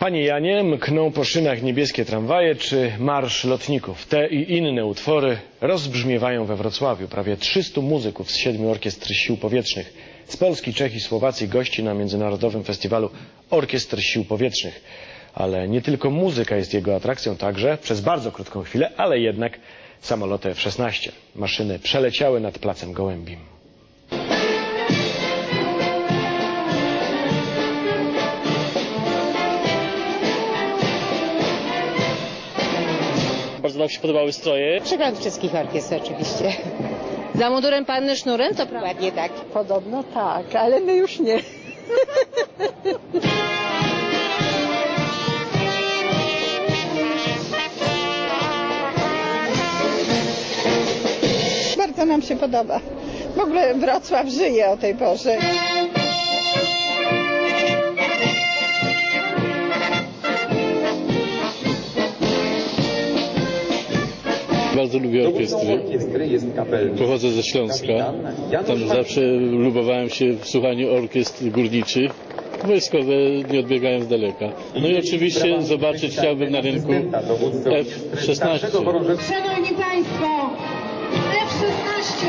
Panie Janie, mkną po szynach niebieskie tramwaje czy Marsz Lotników. Te i inne utwory rozbrzmiewają we Wrocławiu. Prawie 300 muzyków z siedmiu orkiestr sił powietrznych z Polski, Czech i Słowacji gości na Międzynarodowym Festiwalu Orkiestr Sił Powietrznych. Ale nie tylko muzyka jest jego atrakcją, także przez bardzo krótką chwilę, ale jednak samoloty F-16. Maszyny przeleciały nad Placem Gołębim. Bardzo nam się podobały stroje. Przegląd wszystkich orkiestr oczywiście. Za mundurem panny sznurem, to prawda. Ładnie tak. Podobno tak, ale my już nie. Bardzo nam się podoba. W ogóle Wrocław żyje o tej porze. Bardzo lubię orkiestry. Pochodzę ze Śląska. Tam zawsze lubowałem się w słuchaniu orkiestr górniczych. Wojskowe nie odbiegają z daleka. No i oczywiście zobaczyć chciałbym na rynku F-16. Szanowni Państwo, F-16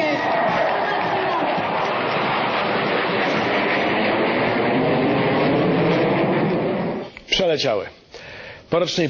Przeleciały. Po rocznej